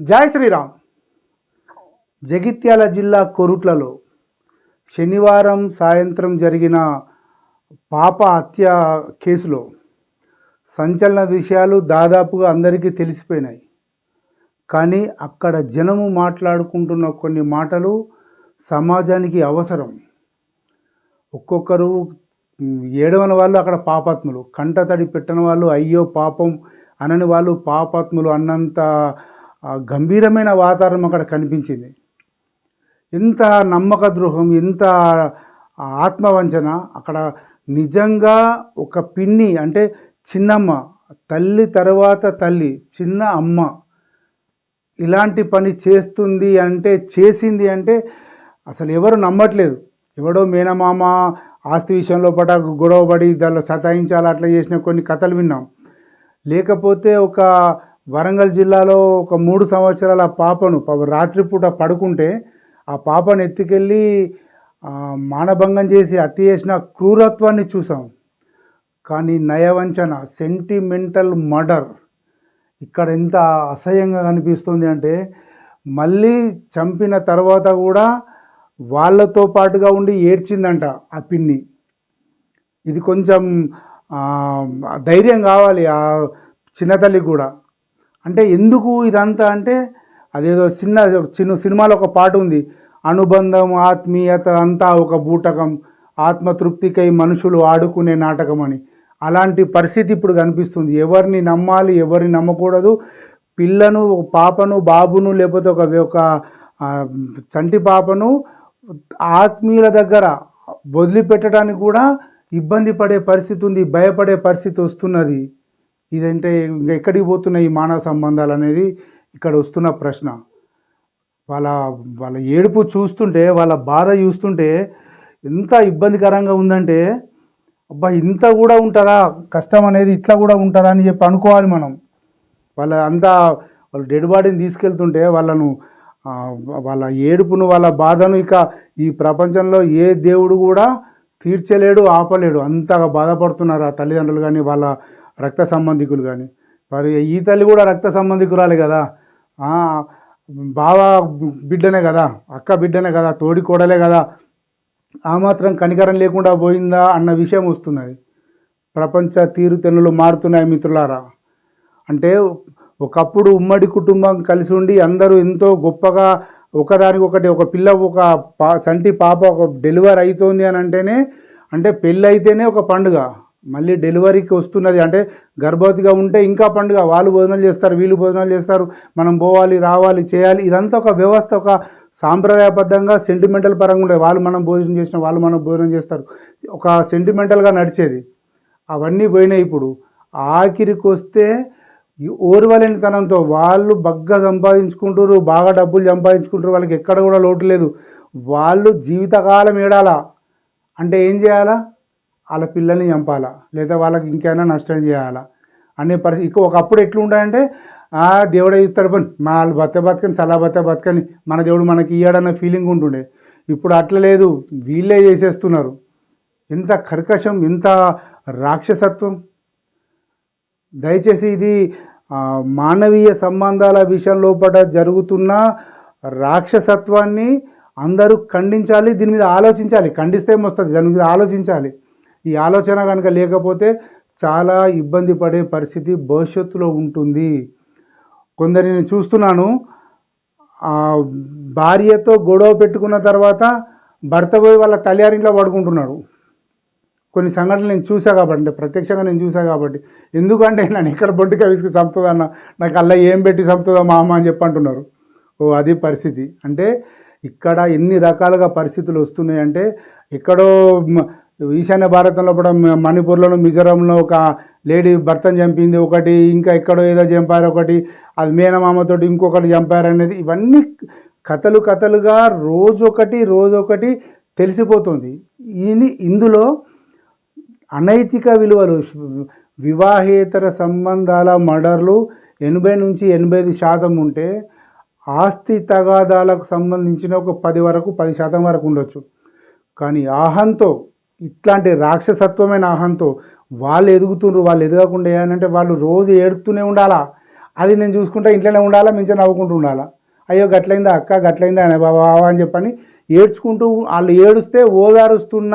జై శ్రీరామ్. జగిత్యాల జిల్లా కొరుట్లలో శనివారం సాయంత్రం జరిగిన పాప హత్య కేసులో సంచలన విషయాలు దాదాపుగా అందరికీ తెలిసిపోయినాయి. కానీ అక్కడ జనము మాట్లాడుకుంటున్న కొన్ని మాటలు సమాజానికి అవసరం. ఒక్కొక్కరు ఏడవని వాళ్ళు అక్కడ పాపాత్ములు కంట తడి పెట్టని వాళ్ళు అయ్యో పాపం అనని వాళ్ళు పాపాత్ములు అన్నంత ఆ, గంభీరమైన వాతావరణం అక్కడ కనిపించింది. ఎంత నమ్మక ద్రోహం ఎంత ఆత్మవంచన అక్కడ నిజంగా ఒక పిన్ని అంటే చిన్నమ్మ తల్లి తర్వాత తల్లి చిన్న అమ్మ ఇలాంటి పని చేస్తుంది అంటే చేసింది అంటే అసలు ఎవరు నమ్మట్లేదు. ఎవడో మేనమామ ఆస్తి విషయంలో పడ గొడవపడి దానిలో సతాయించాలి అట్లా చేసిన కొన్ని కథలు విన్నాం. లేకపోతే ఒక వరంగల్ జిల్లాలో ఒక మూడు సంవత్సరాల పాపను రాత్రిపూట పడుకుంటే ఆ పాపను ఎత్తుకెళ్ళి మానభంగం చేసి హత్య చేసిన క్రూరత్వాన్ని చూసాం. కానీ నయవంచన సెంటిమెంటల్ మర్డర్. ఇక్కడ ఎంత అసహ్యంగా కనిపిస్తుంది అంటే మళ్ళీ చంపిన తర్వాత కూడా వాళ్ళతో పాటుగా ఉండి ఏడ్చిందంట ఆ పిన్ని. ఇది కొంచెం ధైర్యం కావాలి ఆ చిన్నతల్లి కూడా. అంటే ఎందుకు ఇదంతా అంటే అదేదో చిన్న చిన్న సినిమాలో ఒక పాట ఉంది. అనుబంధం ఆత్మీయత అంతా ఒక బూటకం ఆత్మతృప్తికై మనుషులు ఆడుకునే నాటకం అని. అలాంటి పరిస్థితి ఇప్పుడు కనిపిస్తుంది. ఎవరిని నమ్మాలి ఎవరిని నమ్మకూడదు. పిల్లను పాపను బాబును లేకపోతే ఒక ఒక చంటి పాపను ఆత్మీయుల దగ్గర వదిలిపెట్టడానికి కూడా ఇబ్బంది పడే పరిస్థితి ఉంది భయపడే పరిస్థితి వస్తున్నది. ఇదంటే ఇంకా ఎక్కడికి పోతున్నాయి ఈ మానవ సంబంధాలు అనేది ఇక్కడ వస్తున్న ప్రశ్న. వాళ్ళ వాళ్ళ ఏడుపు చూస్తుంటే వాళ్ళ బాధ చూస్తుంటే ఎంత ఇబ్బందికరంగా ఉందంటే అబ్బా ఇంత కూడా ఉంటుందా? కష్టం అనేది ఇట్లా కూడా ఉంటుందా అని చెప్పి అనుకోవాలి మనం. వాళ్ళ అంతా వాళ్ళు డెడ్ బాడీని తీసుకెళ్తుంటే వాళ్ళను వాళ్ళ ఏడుపును వాళ్ళ బాధను ఇక ఈ ప్రపంచంలో ఏ దేవుడు కూడా తీర్చలేడు ఆపలేడు. అంతగా బాధపడుతున్నారు ఆ తల్లిదండ్రులు కానీ వాళ్ళ రక్త సంబంధికులు కానీ మరి ఈ తల్లి కూడా రక్త సంబంధికురాలే కదా. బావ బిడ్డనే కదా అక్క బిడ్డనే కదా తోడి కోడలే కదా. ఆ మాత్రం కనికరం లేకుండా పోయిందా అన్న విషయం వస్తున్నది. ప్రపంచ తీరుతెన్నులు మారుతున్నాయి మిత్రులారా. అంటే ఒకప్పుడు ఉమ్మడి కుటుంబం కలిసి ఉండి అందరూ ఎంతో గొప్పగా ఒకదానికి ఒకటి ఒక పిల్ల ఒక పా సంటి పాప ఒక డెలివరీ అవుతోంది అని అంటేనే అంటే పెళ్ళి అయితేనే ఒక పండుగ. మళ్ళీ డెలివరీకి వస్తున్నది. అంటే గర్భవతిగా ఉంటే ఇంకా పండుగ. వాళ్ళు భోజనాలు చేస్తారు వీళ్ళు భోజనాలు చేస్తారు. మనం పోవాలి రావాలి చేయాలి. ఇదంతా ఒక వ్యవస్థ ఒక సాంప్రదాయబద్ధంగా సెంటిమెంటల్ పరంగా ఉండే వాళ్ళు మనం భోజనం చేసిన వాళ్ళు మనం భోజనం చేస్తారు. ఒక సెంటిమెంటల్గా నడిచేది. అవన్నీ పోయినాయి ఇప్పుడు. ఆఖరికి వస్తే ఈ ఓర్వలేనితనంతో వాళ్ళు బగ్గా సంపాదించుకుంటారు బాగా డబ్బులు సంపాదించుకుంటారు వాళ్ళకి ఎక్కడ కూడా లోటు లేదు. వాళ్ళు జీవితకాలం ఏడాలా? అంటే ఏం చేయాలా? వాళ్ళ పిల్లల్ని చంపాలా? లేదా వాళ్ళకి ఇంకైనా నష్టం చేయాలా? అనే పరిస్థితి. ఇక ఒకప్పుడు ఎట్లుంటాయంటే ఆ దేవుడే ఇస్తాడు పని మా వాళ్ళు బతక బతకని సలా బతక బతకని మన దేవుడు మనకి ఇయ్యాడన్న ఫీలింగ్ ఉంటుండే. ఇప్పుడు అట్లా లేదు. వీళ్ళే చేసేస్తున్నారు. ఎంత కర్కశం ఎంత రాక్షసత్వం. దయచేసి ఇది మానవీయ సంబంధాల విషయం లోపల జరుగుతున్న రాక్షసత్వాన్ని అందరూ ఖండించాలి. దీని మీద ఆలోచించాలి. ఖండిస్తే వస్తుంది? దాని మీద ఆలోచించాలి. ఈ ఆలోచన కనుక లేకపోతే చాలా ఇబ్బంది పడే పరిస్థితి భవిష్యత్తులో ఉంటుంది. కొందరు నేను చూస్తున్నాను ఆ, భార్యతో గొడవ పెట్టుకున్న తర్వాత భర్త పోయి వాళ్ళ తల్లియారింట్లో పడుకుంటున్నాడు. కొన్ని సంఘటనలు నేను చూసా కాబట్టి ప్రత్యక్షంగా నేను చూసా కాబట్టి. ఎందుకంటే నన్ను ఎక్కడ బొడ్డుగా విసుకు చంపుతుందన్న నాకు అలా ఏం పెట్టి చంపుతుందో మా అమ్మ అని చెప్పి అంటున్నారు. ఓ అది పరిస్థితి. అంటే ఇక్కడ ఎన్ని రకాలుగా పరిస్థితులు వస్తున్నాయి అంటే ఎక్కడో ఈశాన్య భారతంలో కూడా మణిపూర్లోను మిజోరాంలో ఒక లేడీ భర్తను చంపింది ఒకటి ఇంకా ఎక్కడో ఏదో చంపారు ఒకటి అది మేనమామతోటి ఇంకొకటి చంపారు అనేది ఇవన్నీ కథలు కథలుగా రోజొకటి రోజొకటి తెలిసిపోతుంది. ఈ ఇందులో అనైతిక విలువలు వివాహేతర సంబంధాల మర్డర్లు ఎనభై నుంచి ఎనభై ఐదు శాతం ఉంటే ఆస్తి తగాదాలకు సంబంధించిన ఒక పది వరకు పది శాతం వరకు ఉండొచ్చు. కానీ ఆహంతో ఇట్లాంటి రాక్షసత్వమైన ఆహంతో వాళ్ళు ఎదుగుతుండ్రు వాళ్ళు ఎదగకుండా ఏనంటే వాళ్ళు రోజు ఏడుతూనే ఉండాలా? అది నేను చూసుకుంటా ఇంట్లోనే ఉండాలా మించి నవ్వుకుంటూ ఉండాలా? అయ్యో గట్లయిందా అక్క? గట్లయిందా అనే బాబా అని చెప్పని ఏడ్చుకుంటూ వాళ్ళు ఏడుస్తే ఓదారుస్తున్న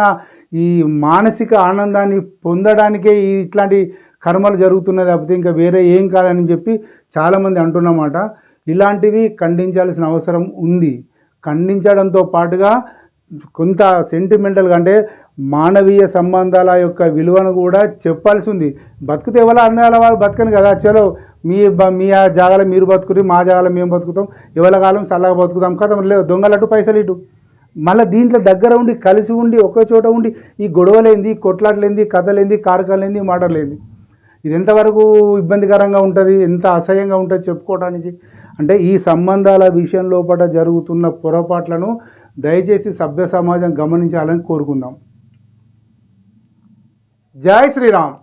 ఈ మానసిక ఆనందాన్ని పొందడానికే ఈ ఇట్లాంటి కర్మలు జరుగుతున్నది తప్పితే ఇంకా వేరే ఏం కాదని చెప్పి చాలామంది అంటున్నమాట. ఇలాంటివి ఖండించాల్సిన అవసరం ఉంది. ఖండించడంతో పాటుగా కొంత సెంటిమెంటల్గా అంటే మానవీయ సంబంధాల యొక్క విలువను కూడా చెప్పాల్సి ఉంది బతికితే ఎవరు అందాల వాళ్ళు బతకను కదా? చలో మీ బ- మీ ఆ జాగాలో మీరు బతుకురి మా జాగాలో మేము బతుకుతాం. ఎవరి కాలం చల్లగా బతుకుతాం. కదా లేదు దొంగలట్టు పైసలు ఇటు. మళ్ళీ దీంట్లో దగ్గర ఉండి కలిసి ఉండి ఒకే చోట ఉండి ఈ గొడవలేంది కొట్లాటలేంది కథలేంది కారకాలేంది మాటలేంది. ఇది ఎంతవరకు ఇబ్బందికరంగా ఉంటుంది? ఎంత అసహ్యంగా ఉంటుంది చెప్పుకోవడానికి అంటే ఈ సంబంధాల విషయం లోపల జరుగుతున్న పొరపాట్లను దయచేసి సభ్య సమాజం గమనించాలని కోరుకుందాం. జై శ్రీరామ్.